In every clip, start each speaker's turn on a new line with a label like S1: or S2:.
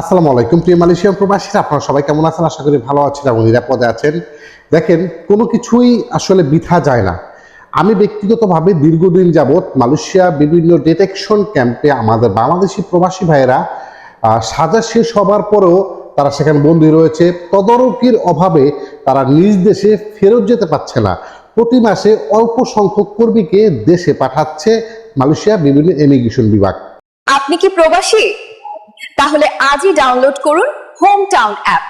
S1: আসসালামু আলাইকুম, প্রিয় মালয়েশিয়ান প্রবাসীরা আপনারা সবাই কেমন আছেন? আশা করি ভালো আছেন এবং নিরাপদে আছেন। দেখেন, কোনো কিছুই আসলে বৃথা যায় না। আমি ব্যক্তিগতভাবে দীর্ঘদিন যাবৎ মালয়েশিয়া বিভিন্ন ডিটেকশন ক্যাম্পে আমাদের বাংলাদেশি প্রবাসী ভাইয়েরা সাজা শেষ হবার পরেও তারা সেখানে বন্দী রয়েছে। তদারকির অভাবে তারা নিজ দেশে ফেরত যেতে পারছে না। প্রতি মাসে অল্প সংখ্যক কর্মীকে দেশে পাঠাচ্ছে মালয়েশিয়া বিভিন্ন ইমিগ্রেশন বিভাগ।
S2: আপনি কি প্রবাসী? তাহলে আজই ডাউনলোড করুন হোম টাউন অ্যাপ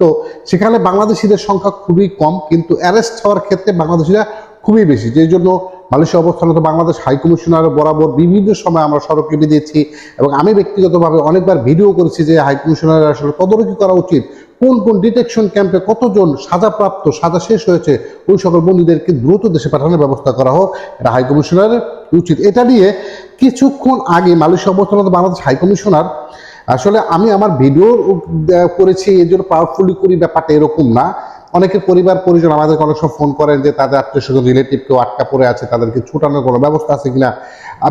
S1: তো সেখানে বাংলাদেশিদের সংখ্যা খুবই কম, কিন্তু অ্যারেস্ট হওয়ার ক্ষেত্রে বাংলাদেশিরা খুবই বেশি যেই জন্য মালয়েশিয়া অবস্থানত বাংলাদেশ হাই কমিশনার বরাবর বিভিন্ন সময় আমরা সড়কে দিয়েছি এবং আমি ব্যক্তিগতভাবে অনেকবার ভিডিও করেছি যে হাই কমিশনার আসলে তদারকি করা উচিত, কোন কোন ডিটেকশন ক্যাম্পে কতজন সাজাপ্রাপ্ত সাজা শেষ হয়েছে, ওই সকল বন্দীদেরকে দ্রুত দেশে পাঠানোর ব্যবস্থা করা হোক, এটা হাই কমিশনারের উচিত। এটা নিয়ে কিছুক্ষণ আগে মালয়েশিয়া অবস্থানত বাংলাদেশ হাইকমিশনার আসলে আমি আমার ভিডিও করেছি এই জন্য পাওয়ারফুলি করি, ব্যাপারটা এরকম না। অনেকের পরিবার, পরিজন আমাদেরকে অনেক সময় ফোন করেন যে, তাদের আত্মীয় স্বজন রিলেটিভ কেউ আটকা পড়ে আছে, তাদেরকে ছুটানোর কোনো ব্যবস্থা আছে কিনা?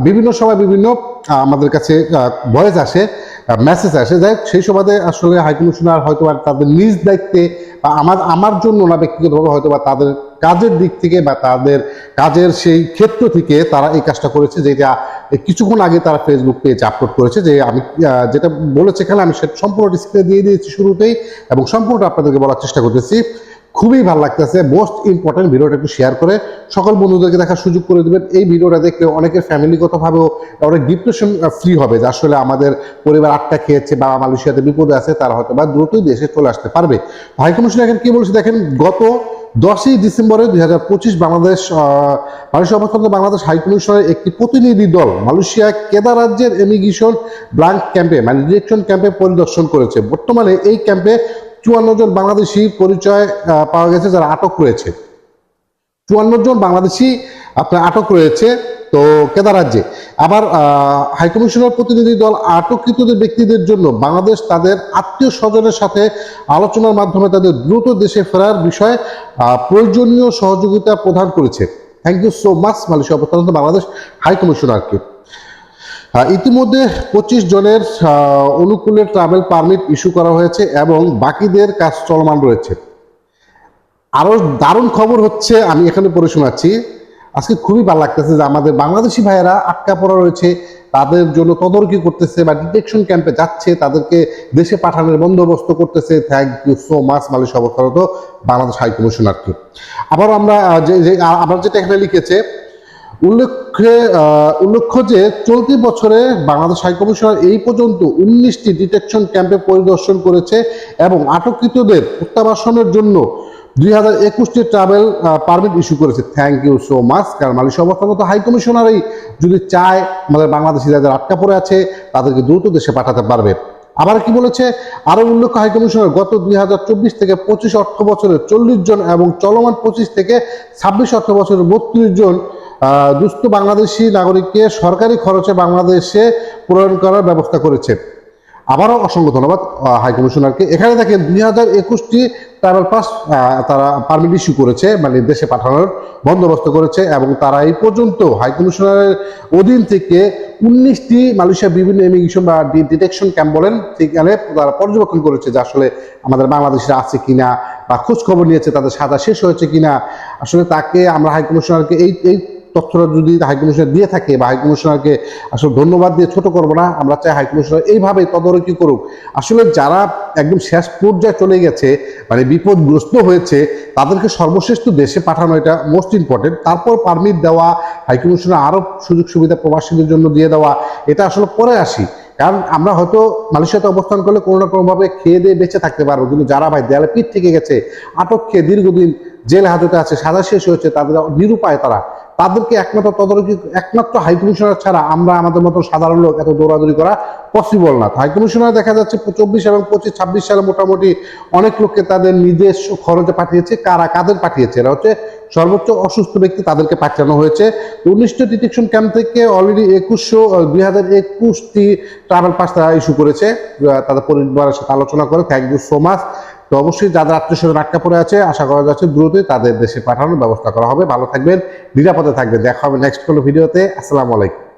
S1: বিভিন্ন সময় বিভিন্ন আমাদের কাছে ভয়েস আসে মেসেজ আসে। যাই সেই সময় আসলে হাইকমিশনার হয়তো বা তাদের নিজ দায়িত্বে বা আমার আমার জন্য না, ব্যক্তিগতভাবে হয়তো বা তাদের কাজের দিক থেকে বা তাদের কাজের সেই ক্ষেত্র থেকে তারা এই কাজটা করেছে যেটা কিছুক্ষণ আগে তারা ফেসবুক পেজ আপলোড করেছে যে আমি যেটা বলেছে এখানে আমি সেটা সম্পূর্ণ ডিসপ্লে দিয়ে দিয়েছি শুরুতেই এবং সম্পূর্ণটা আপনাদেরকে বলার চেষ্টা করতেছি। খুবই ভালো লাগতেছে। মোস্ট ইম্পর্টেন্ট ভিডিওটা একটু শেয়ার করে সকল বন্ধুদেরকে দেখার সুযোগ করে দেবেন। এই ভিডিওটা দেখলে অনেকের ফ্যামিলিগতভাবেও অনেক ডিপ্রেশন ফ্রি হবে যে আসলে আমাদের পরিবার আটকা খেয়েছে বা মালয়েশিয়াতে বিপদে আছে, তারা হয়তো বা দ্রুতই দেশে চলে আসতে পারবে। হাই এখন কি বলছে দেখেন, গত দশই ডিসেম্বরে দুই হাজার পঁচিশ বাংলাদেশ মালয়েশিয়া অবস্থান বাংলাদেশ হাইকমিশনের একটি প্রতিনিধি দল মালয়েশিয়া কেদার রাজ্যের এমিগ্রেশন ব্লাঙ্ক ক্যাম্পে মানে ডিরেকশন ক্যাম্পে পরিদর্শন করেছে। বর্তমানে এই ক্যাম্পে চুয়ান্ন জন বাংলাদেশি পরিচয় পাওয়া গেছে যারা আটক রয়েছে। চুয়ান্ন জন বাংলাদেশি আপনার আটক রয়েছে। তো কেদা রাজ্যে? আবার হাইকমিশনের প্রতিনিধি দল আটককৃতদের ব্যক্তিদের জন্য বাংলাদেশ তাদের আত্মীয় স্বজনের সাথে আলোচনার মাধ্যমে তাদের দ্রুত দেশে ফেরার বিষয়ে প্রয়োজনীয় সহযোগিতা প্রদান করেছে। Thank you so much Malaysia অবস্থানত Bangladesh high কমিশনারকে আহ, ইতিমধ্যে পঁচিশ জনের অনুকূলে ট্রাভেল পারমিট ইস্যু করা হয়েছে এবং বাকিদের কাজ চলমান রয়েছে। আরও দারুণ খবর হচ্ছে আমি এখানে পড়ে শোনাচ্ছি আজকে খুবই ভালো লাগতেছে যে আমাদের বাংলাদেশি ভাইয়েরা আটকা পড়া রয়েছে, তাদের জন্য তদারকি করতেছে বা ডিটেকশন ক্যাম্পে যাচ্ছে, তাদেরকে দেশে পাঠানোর বন্দোবস্ত করতেছে। Thank you so much Malaysia অবস্থানত Bangladesh high কমিশনারকে আবার আমরা যে আবার যেটা এখানে লিখেছে, উল্লেখ্যে উল্লেখ্য যে চলতি বছরে বাংলাদেশ হাই কমিশনার এই পর্যন্ত উনিশটি ডিটেকশন ক্যাম্পে পরিদর্শন করেছে এবং আটককৃতদের প্রত্যাবাসনের জন্য দুই হাজার একুশটি ট্রাভেল পারমিট ইস্যু করেছে। থ্যাংক ইউ সো মাচ কারণ মালয়েশিয়া অবস্থানত হাই কমিশনারই যদি চায়, আমাদের বাংলাদেশি যাদের আটকা পড়ে আছে, তাদেরকে দ্রুত দেশে পাঠাতে পারবে। আবার কি বলেছে? আরও উল্লেখ্য হাই কমিশনার গত দুই হাজার চব্বিশ থেকে পঁচিশ অর্থ বছরে চল্লিশ জন এবং চলমান পঁচিশ থেকে ছাব্বিশ অর্থ বছরে বত্রিশ জন দুস্থ বাংলাদেশি নাগরিককে সরকারি খরচে বাংলাদেশে প্রেরণ করার ব্যবস্থা করেছে। আবারও অসংখ্য ধন্যবাদ হাই কমিশনারকে। এখানে দেখেন, দুই হাজার একুশটি ট্রাভেল পাস তারা পারমিট ইস্যু করেছে মানে দেশে পাঠানোর বন্দোবস্ত করেছে, এবং তারা এই পর্যন্ত হাই কমিশনারের অধীন থেকে উনিশটি মালয়েশিয়া বিভিন্ন ইমিগ্রেশন বা ডিটেকশন ক্যাম্প বলেন, সেখানে তারা পর্যবেক্ষণ করেছে যে আসলে আমাদের বাংলাদেশিরা আছে কিনা, বা খোঁজ খবর নিয়েছে তাদের সাজা শেষ হয়েছে কিনা। আসলে তাকে আমরা হাই কমিশনারকে এই এই তথ্যটা যদি হাই কমিশনার দিয়ে থাকে বা হাই কমিশনারকে আসলে ধন্যবাদ দিয়ে ছোট করব না, আমরা চাই হাই কমিশনার এইভাবে তদারকি করুক। আসলে যারা একদম শেষ পর্যায়ে চলে গেছে মানে বিপদগ্রস্ত হয়েছে, তাদেরকে সর্বশ্রেষ্ঠ দেশে পাঠানো এটা মোস্ট ইম্পর্টেন্ট তারপর পারমিট দেওয়া হাই কমিশনার আরও সুযোগ সুবিধা প্রবাসীদের জন্য দিয়ে দেওয়া, এটা আসলে পরে আসি। কারণ আমরা হয়তো মালয়েশিয়াতে অবস্থান করলে কোনো না কোনোভাবে খেয়ে দিয়ে বেঁচে থাকতে পারব। কিন্তু যারা ভাই দেয়ালে পিঠ থেকে গেছে, আটক খেয়ে দীর্ঘদিন জেল হাজতে আছে, সাজা শেষ হয়েছে, তাদের নিরুপায় তারা। তাদেরকে একমাত্র তদারকি, একমাত্র হাই কমিশনার ছাড়া আমরা আমাদের মতো সাধারণ লোক এত দৌড়াদৌড়ি করা পসিবল না। হাই কমিশনার দেখা যাচ্ছে চব্বিশ এবং পঁচিশ, ছাব্বিশ সালে মোটামুটি অনেক লোককে তাদের নিজস্ব খরচে পাঠিয়েছে, কারা কাদের পাঠিয়েছে? এরা হচ্ছে সর্বোচ্চ অসুস্থ ব্যক্তি তাদেরকে পাঠানো হয়েছে। উনিশটা ডিটেকশন ক্যাম্প থেকে অলরেডি একুশশো দুই হাজার একুশটি ট্রাভেল পাস তারা ইস্যু করেছে। তাদের পরিবারের সাথে আলোচনা করে থ্যাংক ইউ সো মাচ তো অবশ্যই যাদের আত্মীয় স্বজন আটকা পড়ে আছে, আশা করা যাচ্ছে দ্রুতই তাদের দেশে পাঠানোর ব্যবস্থা করা হবে। ভালো থাকবেন, নিরাপদে থাকবেন। দেখা হবে নেক্সট কোনো ভিডিওতে আসসালামু আলাইকুম।